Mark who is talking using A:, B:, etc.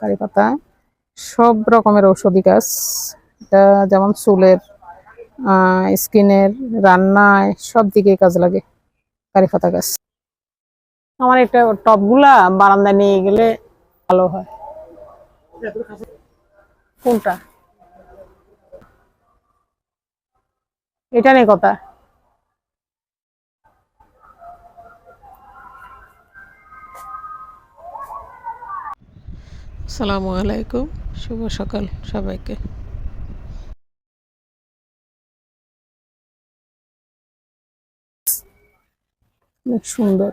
A: কারি পাতা, সব রকমের ঔষধি গাছ। এটা যেমন চুলের স্কিনের, রান্নায় সব দিকে কাজ লাগে কারি পাতা গাছ। আমার একটা টবগুলা বারান্দায় নিয়ে গেলে ভালো হয়। কোনটা? এটা নেই কথা। আসসালামু আলাইকুম। শুভ সকাল সবাইকে। অনেক সুন্দর।